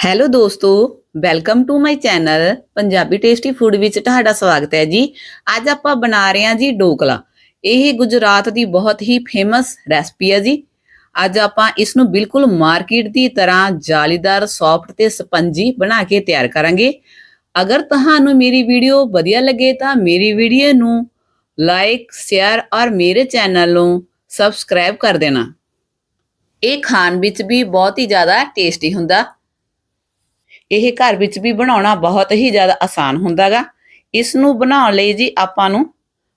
Hello ਦੋਸਤੋ welcome to my channel Punjabi tasty food ਵਿੱਚ ਤੁਹਾਡਾ ਸਵਾਗਤ ਹੈ ਜੀ। ਅੱਜ ਆਪਾਂ ਬਣਾ ਰਹੇ ਹਾਂ ਜੀ ਡੋਕਲਾ। ਇਹ ਗੁਜਰਾਤ ਦੀ ਬਹੁਤ ਹੀ ਫੇਮਸ ਰੈਸਪੀ ਹੈ ਜੀ। ਅੱਜ ਆਪਾਂ ਇਸ ਨੂੰ ਬਿਲਕੁਲ ਮਾਰਕੀਟ ਦੀ ਤਰ੍ਹਾਂ ਜਾਲੀਦਾਰ ਸੌਫਟ ਤੇ ਸਪੰਜੀ ਬਣਾ ਕੇ ਤਿਆਰ ਕਰਾਂਗੇ। ਅਗਰ ਤੁਹਾਨੂੰ ਮੇਰੀ ਵੀਡੀਓ ਵਧੀਆ ਲੱਗੇ ਤਾਂ ਮੇਰੀ ਵੀਡੀਓ ਨੂੰ ਲਾਈਕ ਸ਼ੇਅਰ ਔਰ ਮੇਰੇ ਚੈਨਲ ਨੂੰ ਸਬਸਕ੍ਰਾਈਬ ਕਰ ਦੇਣਾ। ਇਹ ਖਾਣ ਵਿੱਚ ਵੀ ਬਹੁਤ ਹੀ ਜ਼ਿਆਦਾ ਟੇਸਟੀ ਹੁੰਦਾ। ਇਹ ਘਰ ਵਿੱਚ ਵੀ ਬਣਾਉਣਾ ਬਹੁਤ ਹੀ ਜ਼ਿਆਦਾ ਆਸਾਨ ਹੁੰਦਾਗਾ। ਇਸ ਨੂੰ ਬਣਾਉਣ ਲਈ ਜੀ ਆਪਾਂ ਨੂੰ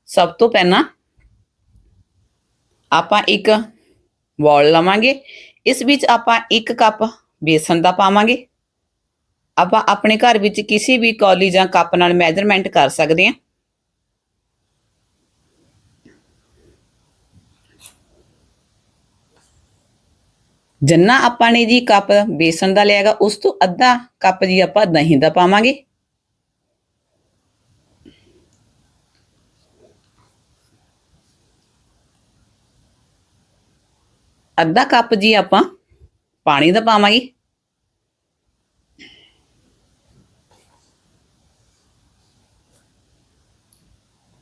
ਸਭ ਤੋਂ ਪਹਿਲਾਂ ਆਪਾਂ ਇੱਕ ਬੌਲ ਲਵਾਂਗੇ। ਇਸ ਵਿੱਚ ਆਪਾਂ ਇੱਕ ਕੱਪ ਬੇਸਨ ਦਾ ਪਾਵਾਂਗੇ। ਆਪਾਂ ਆਪਣੇ ਘਰ ਵਿੱਚ ਕਿਸੇ ਵੀ ਕੌਲੀ ਜਾਂ ਕੱਪ ਨਾਲ ਮੈਜ਼ਰਮੈਂਟ ਕਰ ਸਕਦੇ ਹਾਂ। ਜਿੰਨਾ ਆਪਾਂ ਨੇ ਜੀ ਕੱਪ ਬੇਸਣ ਦਾ ਲਿਆਗਾ ਉਸ ਤੋਂ ਅੱਧਾ ਕੱਪ ਜੀ ਆਪਾਂ ਦਹੀਂ ਦਾ ਪਾਵਾਂਗੇ। ਅੱਧਾ ਕੱਪ ਜੀ ਆਪਾਂ ਪਾਣੀ ਦਾ ਪਾਵਾਂਗੇ।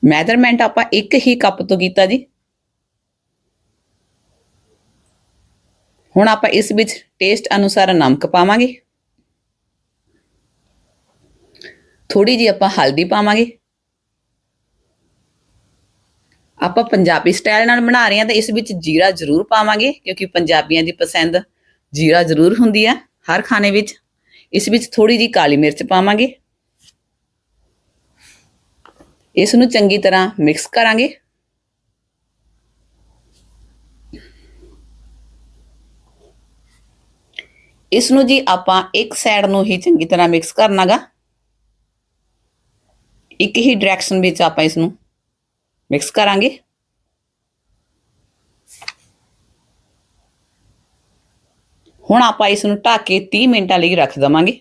ਮੈਜ਼ਰਮੈਂਟ ਆਪਾਂ ਇੱਕ ਹੀ ਕੱਪ ਤੋਂ ਕੀਤਾ ਜੀ। ਹੁਣ ਆਪਾਂ ਇਸ ਵਿੱਚ ਟੇਸਟ ਅਨੁਸਾਰ ਨਮਕ ਪਾਵਾਂਗੇ। ਥੋੜੀ ਜੀ ਆਪਾਂ ਹਲਦੀ ਪਾਵਾਂਗੇ। ਆਪਾਂ ਪੰਜਾਬੀ ਸਟਾਈਲ ਨਾਲ ਬਣਾ ਰਹੇ ਹਾਂ ਤਾਂ ਇਸ ਵਿੱਚ ਜੀਰਾ ਜ਼ਰੂਰ ਪਾਵਾਂਗੇ ਕਿਉਂਕਿ ਪੰਜਾਬੀਆਂ ਦੀ ਪਸੰਦ ਜੀਰਾ ਜ਼ਰੂਰ ਹੁੰਦੀ ਆ ਹਰ ਖਾਣੇ ਵਿੱਚ। ਇਸ ਵਿੱਚ ਥੋੜੀ ਜੀ ਕਾਲੀ ਮਿਰਚ ਪਾਵਾਂਗੇ। ਇਸ ਨੂੰ ਚੰਗੀ ਤਰ੍ਹਾਂ ਮਿਕਸ ਕਰਾਂਗੇ। ਇਸ ਨੂੰ ਜੀ ਆਪਾਂ ਇੱਕ ਸਾਈਡ ਨੂੰ ਹੀ ਚੰਗੀ ਤਰ੍ਹਾਂ ਮਿਕਸ ਕਰਨਾਗਾ। ਇੱਕ ਹੀ ਡਾਇਰੈਕਸ਼ਨ ਵਿੱਚ ਆਪਾਂ ਇਸ ਨੂੰ ਮਿਕਸ ਕਰਾਂਗੇ। ਹੁਣ ਆਪਾਂ ਇਸ ਨੂੰ ਢੱਕ ਕੇ 30 ਮਿੰਟਾਂ ਲਈ ਰੱਖ ਦਵਾਂਗੇ।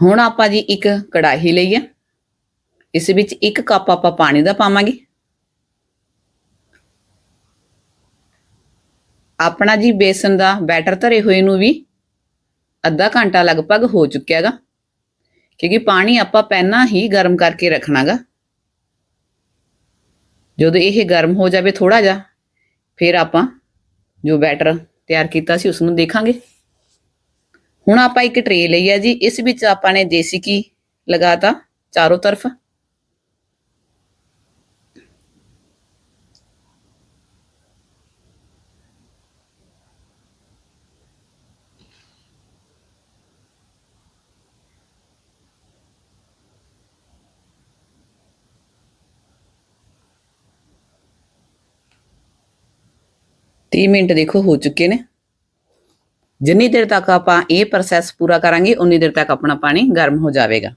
ਹੁਣ ਆਪਾਂ ਜੀ ਇੱਕ ਕੜਾਹੀ ਲਈ ਹੈ ਇਸ ਵਿੱਚ ਇੱਕ ਕੱਪ ਆਪਾਂ ਪਾਣੀ ਦਾ ਪਾਵਾਂਗੇ। ਆਪਣਾ ਜੀ ਬੇਸਨ ਦਾ ਬੈਟਰ ਧਰੇ ਹੋਏ ਨੂੰ ਵੀ ਅੱਧਾ ਘੰਟਾ ਲਗਭਗ ਹੋ ਚੁੱਕਿਆ ਹੈਗਾ ਕਿਉਂਕਿ ਪਾਣੀ ਆਪਾਂ ਪਹਿਲਾਂ ਹੀ ਗਰਮ ਕਰਕੇ ਰੱਖਣਾਗਾ। ਜਦੋਂ ਇਹ ਗਰਮ ਹੋ ਜਾਵੇ ਥੋੜਾ ਜਿਹਾ, ਫਿਰ ਆਪਾਂ ਜੋ ਬੈਟਰ ਤਿਆਰ ਕੀਤਾ ਸੀ ਉਸ ਨੂੰ ਦੇਖਾਂਗੇ। ਹੁਣ ਆਪਾਂ ਇੱਕ ਟਰੇ ਲਈ ਹੈ ਜੀ, ਇਸ ਵਿੱਚ ਆਪਾਂ ਨੇ ਦੇਸੀ ਘੀ ਲਗਾਤਾ ਚਾਰੋਂ ਤਰਫ। ਤੀਹ ਮਿੰਟ ਦੇਖੋ ਹੋ ਚੁੱਕੇ ਨੇ। ਜਿੰਨੀ ਦੇਰ ਤੱਕ ਆਪਾਂ ਇਹ ਪ੍ਰੋਸੈਸ ਪੂਰਾ ਕਰਾਂਗੇ, ਉਨੀ ਦੇਰ ਤੱਕ ਆਪਣਾ ਪਾਣੀ ਗਰਮ ਹੋ ਜਾਵੇਗਾ।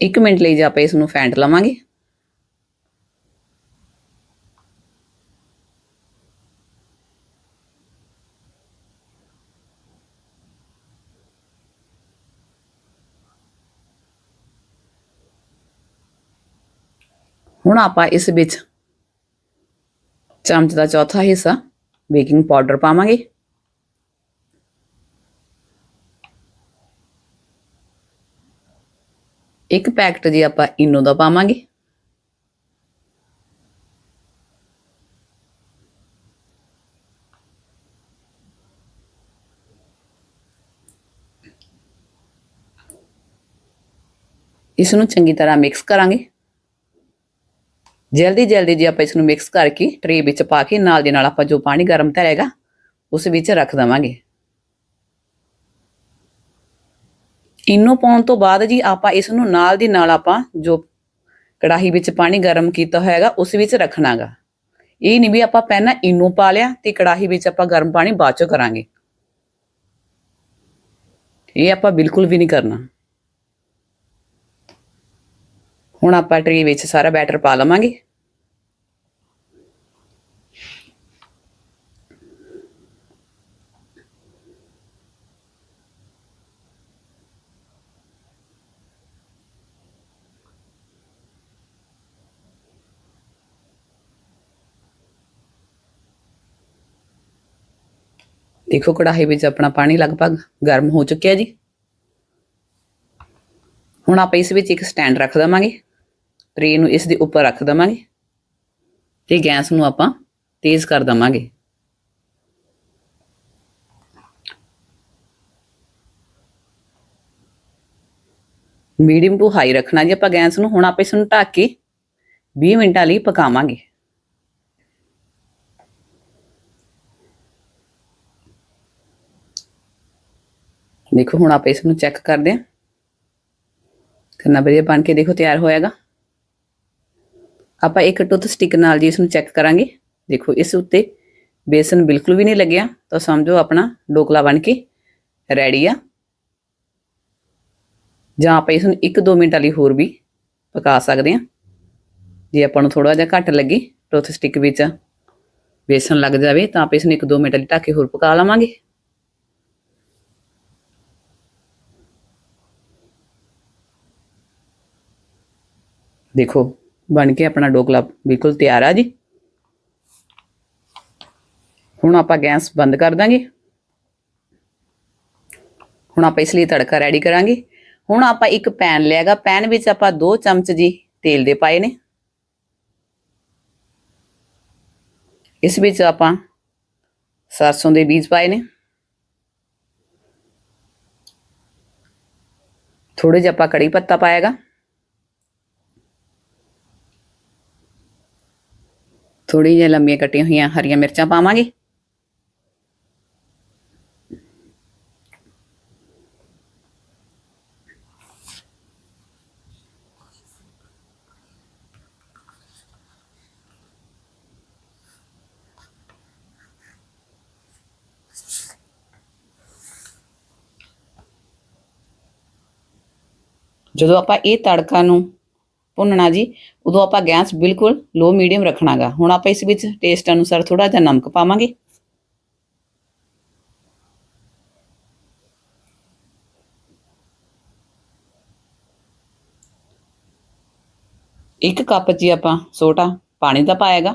ਇੱਕ ਮਿੰਟ ਲਈ ਜੇ ਆਪਾਂ ਇਸ ਨੂੰ ਫੈਂਟ ਲਵਾਂਗੇ। ਹੁਣ ਆਪਾਂ ਇਸ ਵਿੱਚ ਚਮਚ ਦਾ ਚੌਥਾ ਹਿੱਸਾ ਬੇਕਿੰਗ ਪਾਊਡਰ ਪਾਵਾਂਗੇ। ਇੱਕ ਪੈਕਟ ਜੀ ਆਪਾਂ ਇਨੋ ਦਾ ਪਾਵਾਂਗੇ। ਇਸ ਨੂੰ ਚੰਗੀ ਤਰ੍ਹਾਂ ਮਿਕਸ ਕਰਾਂਗੇ। ਜਲਦੀ ਜਲਦੀ ਜੀ ਆਪਾਂ ਇਸ ਨੂੰ ਮਿਕਸ ਕਰਕੇ ਟਰੇ ਵਿੱਚ ਪਾ ਕੇ ਨਾਲ ਦੇ ਨਾਲ ਆਪਾਂ ਜੋ ਪਾਣੀ ਗਰਮ ਧਰੇਗਾ, ਉਸ ਵਿੱਚ ਰੱਖ ਦਵਾਂਗੇ। ਇਨੋ ਪਾਉਣ ਤੋਂ ਬਾਅਦ ਜੀ ਆਪਾਂ ਇਸ ਨੂੰ ਨਾਲ ਦੀ ਨਾਲ ਆਪਾਂ ਜੋ ਕੜਾਹੀ ਵਿੱਚ ਪਾਣੀ ਗਰਮ ਕੀਤਾ ਹੋਇਆਗਾ, ਉਸ ਵਿੱਚ ਰੱਖਣਾਗਾ। ਇਹ ਨਹੀਂ ਵੀ ਆਪਾਂ ਪਹਿਲਾਂ ਇਨੋ ਪਾ ਲਿਆ ਤੇ ਕੜਾਹੀ ਵਿੱਚ ਆਪਾਂ ਗਰਮ ਪਾਣੀ ਬਾਅਦ ਚੋਂ ਕਰਾਂਗੇ। ਇਹ ਆਪਾਂ ਬਿਲਕੁਲ ਵੀ ਨਹੀਂ ਕਰਨਾ। ਹੁਣ ਆਪਾਂ ਟਰੀ ਵਿੱਚ ਸਾਰਾ ਬੈਟਰ ਪਾ ਲਵਾਂਗੇ। ਦੇਖੋ ਕੜਾਹੀ ਵਿੱਚ ਆਪਣਾ ਪਾਣੀ ਲਗਭਗ ਗਰਮ ਹੋ ਚੁੱਕਿਆ ਜੀ। ਹੁਣ ਆਪਾਂ ਇਸ ਵਿੱਚ ਇੱਕ ਸਟੈਂਡ ਰੱਖ ਦਵਾਂਗੇ। ਟਰੇ ਨੂੰ ਇਸ ਦੇ ਉੱਪਰ ਰੱਖ ਦਵਾਂਗੇ ਤੇ ਗੈਸ ਨੂੰ ਆਪਾਂ ਤੇਜ਼ ਕਰ ਦਵਾਂਗੇ। ਮੀਡੀਅਮ ਟੂ ਹਾਈ ਰੱਖਣਾ ਜੀ, ਆਪਾਂ ਗੈਸ ਨੂੰ ਹੁਣ ਆਪਾਂ ਇਸ ਨੂੰ ਢੱਕ ਕੇ 20 ਮਿੰਟਾਂ ਲਈ ਪਕਾਵਾਂਗੇ। ਦੇਖੋ ਹੁਣ ਆਪਾਂ ਇਸ ਨੂੰ ਚੈੱਕ ਕਰਦੇ ਹਾਂ। ਕਿੰਨਾ ਵਧੀਆ ਬਣ ਕੇ ਦੇਖੋ ਤਿਆਰ ਹੋਇਆਗਾ। ਆਪਾਂ ਇੱਕ ਟੁੱਥ ਸਟਿਕ ਨਾਲ ਜੀ ਇਸ ਨੂੰ ਚੈੱਕ ਕਰਾਂਗੇ। ਦੇਖੋ, ਇਸ ਉੱਤੇ ਬੇਸਨ ਬਿਲਕੁਲ ਵੀ ਨਹੀਂ ਲੱਗਿਆ। ਤਾਂ ਸਮਝੋ ਆਪਣਾ ਡੋਕਲਾ ਬਣ ਕੇ ਰੈਡੀ ਆ। ਜਾਂ ਆਪਾਂ ਇਸ ਨੂੰ 1-2 ਮਿੰਟ ਲਈ ਹੋਰ ਵੀ ਪਕਾ ਸਕਦੇ ਹਾਂ ਜੇ ਆਪਾਂ ਨੂੰ ਥੋੜਾ ਜਿਹਾ ਘੱਟ ਲੱਗੇ ਟੁੱਥ ਸਟਿਕ ਵਿੱਚ ਬੇਸਨ ਲੱਗ ਜਾਵੇ, ਤਾਂ ਆਪਾਂ ਇਸ ਨੂੰ 1-2 ਮਿੰਟ ਲਈ ਢੱਕ ਕੇ ਹੋਰ ਪਕਾ ਲਵਾਂਗੇ। ਦੇਖੋ ਬਣ ਕੇ ਆਪਣਾ ਡੋਕਲਾ ਬਿਲਕੁਲ ਤਿਆਰ ਆ ਜੀ। ਹੁਣ ਆਪਾਂ ਗੈਸ ਬੰਦ ਕਰ ਦਾਂਗੇ। ਹੁਣ ਆਪਾਂ ਇਸ ਲਈ ਤੜਕਾ ਰੈਡੀ ਕਰਾਂਗੇ। ਹੁਣ ਆਪਾਂ ਇੱਕ ਪੈਨ ਲਿਆਗਾ ਪੈਨ ਵਿੱਚ ਆਪਾਂ 2 ਚਮਚ ਜੀ ਤੇਲ ਦੇ ਪਾਏ ਨੇ। ਇਸ ਵਿੱਚ ਆਪਾਂ ਸਰਸੋਂ ਦੇ ਬੀਜ ਪਾਏ ਨੇ। ਥੋੜੇ ਜਿਹਾ ਆਪਾਂ ਕੜੀ ਪੱਤਾ ਪਾਏਗਾ ਥੋੜੀ ਜਿਹੀ ਲੰਮੀਆਂ ਕੱਟੀਆਂ ਹੋਈਆਂ ਹਰੀਆਂ ਮਿਰਚਾਂ ਪਾਵਾਂਗੇ। ਜਦੋਂ ਆਪਾਂ ਇਹ ਤੜਕਾ ਨੂੰ ਭੁੰਨਣਾ ਜੀ। ਉਦੋਂ ਆਪਾਂ ਗੈਸ ਬਿਲਕੁਲ ਲੋ ਮੀਡੀਅਮ ਰੱਖਣਾਗਾ। ਹੁਣ ਆਪਾਂ ਇਸ ਵਿੱਚ ਟੇਸਟ ਅਨੁਸਾਰ ਥੋੜਾ ਜਿਹਾ ਨਮਕ ਪਾਵਾਂਗੇ। ਇੱਕ ਕੱਪ ਜੀ ਆਪਾਂ ਸੋਟਾ ਪਾਣੀ ਦਾ ਪਾਏਗਾ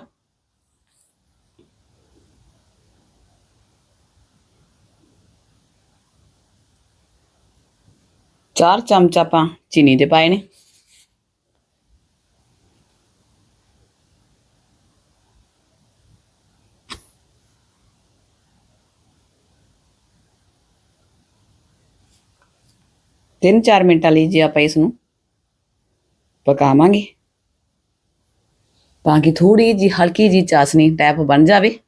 ਚਾਰ ਚਮਚ ਆਪਾਂ ਚੀਨੀ ਦੇ ਪਾਏ ਨੇ। ਤਿੰਨ ਚਾਰ ਮਿੰਟਾਂ ਲਈ ਜੇ ਆਪਾਂ ਇਸ ਨੂੰ ਪਕਾਵਾਂਗੇ। ਤਾਂ ਕਿ ਥੋੜੀ ਜੀ ਹਲਕੀ ਜੀ ਚਾਸਨੀ ਟੈਪ ਬਣ ਜਾਵੇ।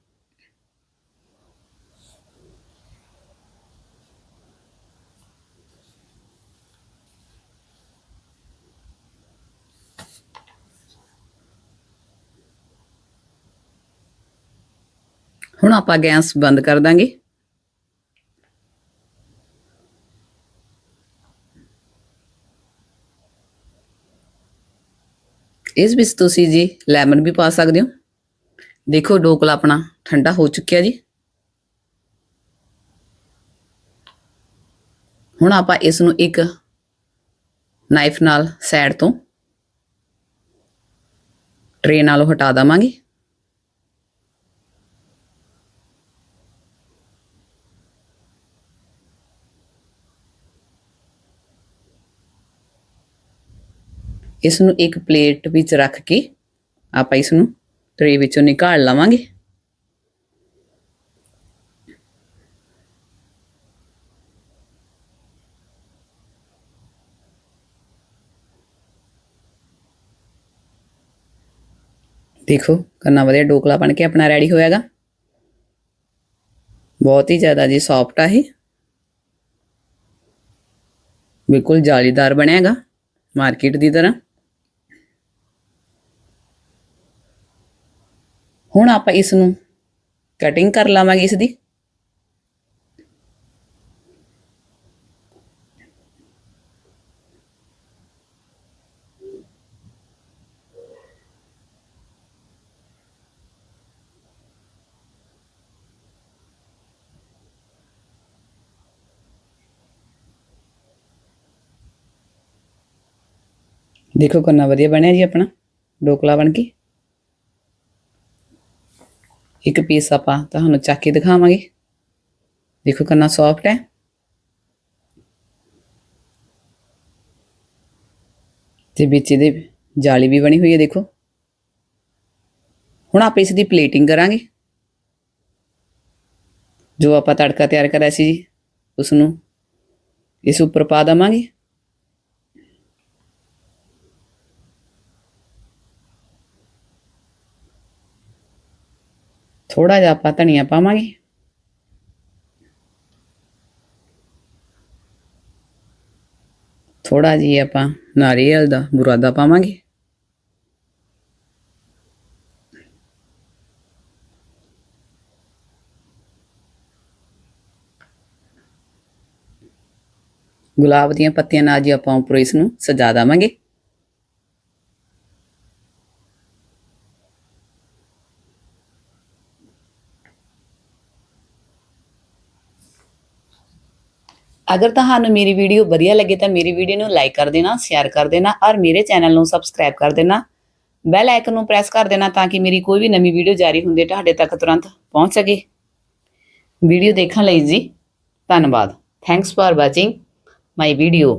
ਹੁਣ ਆਪਾਂ ਗੈਸ ਬੰਦ ਕਰ ਦਾਂਗੇ। ਇਸ ਵਿੱਚ ਤੁਸੀਂ ਜੀ ਲੈਮਨ ਵੀ ਪਾ ਸਕਦੇ ਹੋ। ਦੇਖੋ ਡੋਕਲਾ ਆਪਣਾ ਠੰਡਾ ਹੋ ਚੁੱਕਿਆ ਜੀ। ਹੁਣ ਆਪਾਂ ਇਸ ਨੂੰ ਇੱਕ ਨਾਈਫ ਨਾਲ ਸਾਈਡ ਤੋਂ ਟਰੇ ਨਾਲੋਂ ਹਟਾ ਦਵਾਂਗੇ। ਇਸ ਨੂੰ ਇੱਕ ਪਲੇਟ ਵਿੱਚ ਰੱਖ ਕੇ ਆਪਾਂ ਇਸ ਨੂੰ ਟਰੇ ਵਿੱਚੋਂ ਨਿਕਾਲ ਲਵਾਂਗੇ। ਦੇਖੋ ਕਿੰਨਾ ਵਧੀਆ ਡੋਕਲਾ ਬਣ ਕੇ ਆਪਣਾ ਰੈਡੀ ਹੋਇਆਗਾ। ਬਹੁਤ ਹੀ ਜ਼ਿਆਦਾ ਜੀ ਸੌਫਟ ਆ ਇਹ। ਬਿਲਕੁਲ ਜਾਲੀਦਾਰ ਬਣਿਆਗਾ ਮਾਰਕੀਟ ਦੀ ਤਰ੍ਹਾਂ। ਹੁਣ ਆਪਾਂ ਇਸ ਨੂੰ ਕਟਿੰਗ ਕਰ ਲਾਵਾਂਗੇ ਇਸ ਦੀ। ਦੇਖੋ ਕਿੰਨਾ ਵਧੀਆ ਬਣਿਆ ਜੀ ਆਪਣਾ, ਡੋਕਲਾ ਬਣ ਕੇ। ਇੱਕ ਪੀਸ ਆਪਾਂ ਤੁਹਾਨੂੰ ਚੱਕ ਕੇ ਦਿਖਾਵਾਂਗੇ। ਦੇਖੋ ਕਿੰਨਾ ਸੌਫਟ ਹੈ। ਤੇ ਵਿੱਚ ਇਹਦੇ ਜਾਲੀ ਵੀ ਬਣੀ ਹੋਈ ਹੈ, ਦੇਖੋ। ਹੁਣ ਆਪਾਂ ਇਸ ਦੀ ਪਲੇਟਿੰਗ ਕਰਾਂਗੇ। ਜੋ ਆਪਾਂ ਤੜਕਾ ਤਿਆਰ ਕਰਿਆ ਸੀ ਜੀ ਉਸ ਨੂੰ ਇਸ ਉੱਪਰ ਪਾ ਦਵਾਂਗੇ। ਥੋੜਾ ਜਿਹਾ ਆਪਾਂ ਧਨੀਆ ਪਾਵਾਂਗੇ। ਥੋੜਾ ਜੀ ਆਪਾਂ ਨਾਰੀਅਲ ਦਾ ਬੁਰਾਦਾ ਪਾਵਾਂਗੇ। ਗੁਲਾਬ ਦੀਆਂ ਪੱਤੀਆਂ ਨਾਲ ਜੀ ਆਪਾਂ ਉੱਪਰ ਇਸ ਨੂੰ ਸਜਾ ਦੇਵਾਂਗੇ। ਅਗਰ ਤੁਹਾਨੂੰ ਮੇਰੀ ਵੀਡੀਓ ਵਧੀਆ ਲੱਗੇ ਤਾਂ ਮੇਰੀ ਵੀਡੀਓ ਨੂੰ ਲਾਈਕ ਕਰ ਦੇਣਾ ਸ਼ੇਅਰ ਕਰ ਦੇਣਾ ਔਰ ਮੇਰੇ ਚੈਨਲ ਨੂੰ ਸਬਸਕ੍ਰਾਈਬ ਕਰ ਦੇਣਾ। ਬੈਲ ਆਈਕਨ ਨੂੰ ਪ੍ਰੈਸ ਕਰ ਦੇਣਾ ਤਾਂ ਕਿ ਮੇਰੀ ਕੋਈ ਵੀ ਨਵੀਂ ਵੀਡੀਓ ਜਾਰੀ ਹੁੰਦੇ ਤੁਹਾਡੇ ਤੱਕ ਤੁਰੰਤ ਪਹੁੰਚ ਸਕੇ। ਵੀਡੀਓ ਦੇਖਣ ਲਈ ਜੀ, ਧੰਨਵਾਦ। Thanks for watching my video